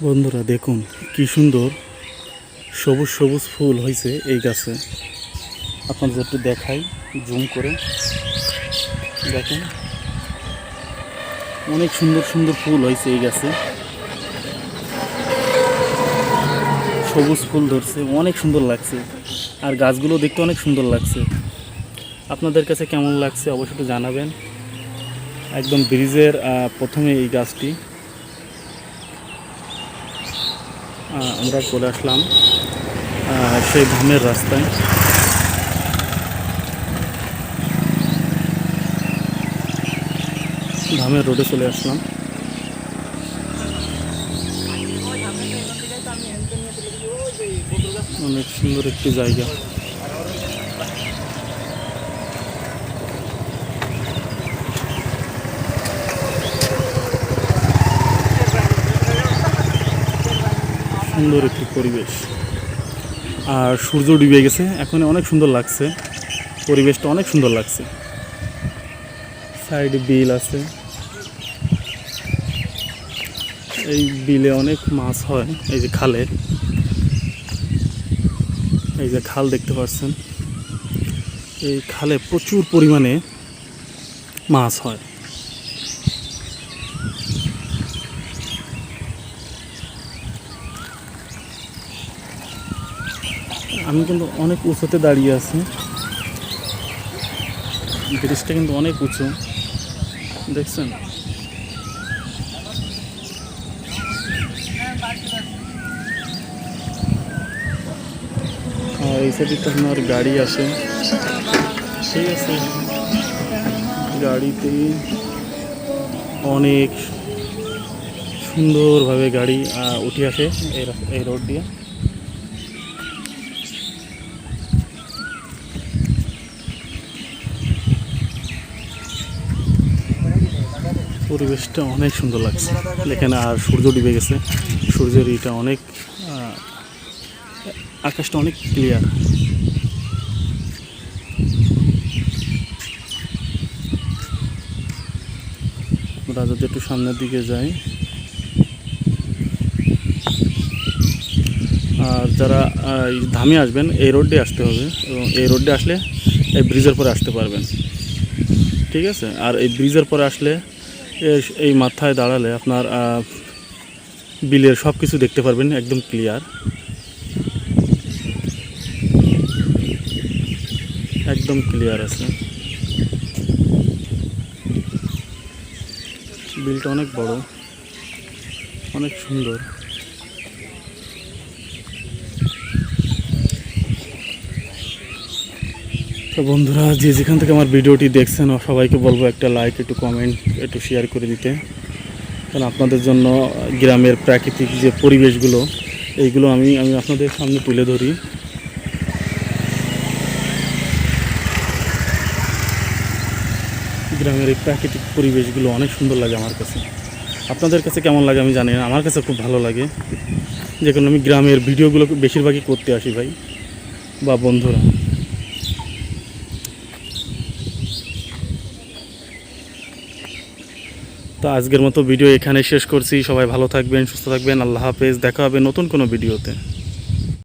বন্ধুরা, দেখুন কি সুন্দর সবুজ সবুজ ফুল হয়েছে এই গাছে। আপনাদের একটু দেখাই, জুম করে। দেখেন, অনেক সুন্দর সুন্দর ফুল হয়েছে এই গাছে। সবুজ ফুল ধরছে, অনেক সুন্দর লাগছে। আর গাছগুলো দেখতে অনেক সুন্দর লাগছে। আপনাদের কাছে কেমন লাগছে অবশ্যই জানাবেন। একদম ব্রিজের প্রথমে এই গাছটি। আমরা চলে আসলাম সেই ধামের রাস্তায়। ধামের রোডে চলে আসলাম। অনেক সুন্দর একটি জায়গা। সুন্দর একটি পরিবেশ। আর সূর্য ডুবে গেছে, এখন অনেক সুন্দর লাগছে। পরিবেশটা অনেক সুন্দর লাগছে। সাইডে বিল আছে। এই বিলে অনেক মাছ হয়, এই যে খালে। এই যে খাল দেখতে পাচ্ছেন। এই খালে প্রচুর পরিমাণে মাছ হয়। আমি কিন্তু অনেক উঁচুতে দাঁড়িয়ে আছি। ব্রিজটা কিন্তু অনেক উঁচু। দেখছেন? আর এই সাইডে তো আপনার গাড়ি আসে। ঠিক আছে। গাড়িতে অনেক সুন্দরভাবে গাড়ি উঠে আসে এই রোড দিয়ে। পরিবেশটা অনেক সুন্দর লাগছে। এখানে আর সূর্য ডুবে গেছে। সূর্যের ইটা অনেক আকাশটা অনেক ক্লিয়ার আমরা যদি একটু সামনের দিকে যাই আর যারা ধামে আসবেন, এই রোড আসতে হবে। এবং এই রোড আসলে এই ব্রিজের পরে আসতে পারবেন। ঠিক আছে? আর এই ব্রিজের পরে আসলে এই মাথায় দাঁড়ালে আপনার বিলের সব কিছু দেখতে পারবেন, একদম ক্লিয়ার একদম ক্লিয়ার আছে। বিলটা অনেক বড়, অনেক সুন্দর। তো বন্ধুরা, যে যেখান থেকে আমার ভিডিওটি দেখছেন সবাইকে বলব একটা লাইক একটু কমেন্ট একটু শেয়ার করে দিতে। কারণ আপনাদের জন্য গ্রামের প্রাকৃতিক যে পরিবেশগুলো, এইগুলো আমি আমি আপনাদের সামনে তুলে ধরি। গ্রামের এই প্রাকৃতিক পরিবেশগুলো অনেক সুন্দর লাগে আমার কাছে। আপনাদের কাছে কেমন লাগে আমি জানি না, আমার কাছে খুব ভালো লাগে। যে আমি গ্রামের ভিডিওগুলো বেশিরভাগই করতে আসি ভাই, বা বন্ধুরা। তো আজকের মতো ভিডিও এখানে শেষ করছি। সবাই ভালো থাকবেন, সুস্থ থাকবেন। আল্লাহ হাফেজ। দেখা হবে নতুন কোনো ভিডিওতে।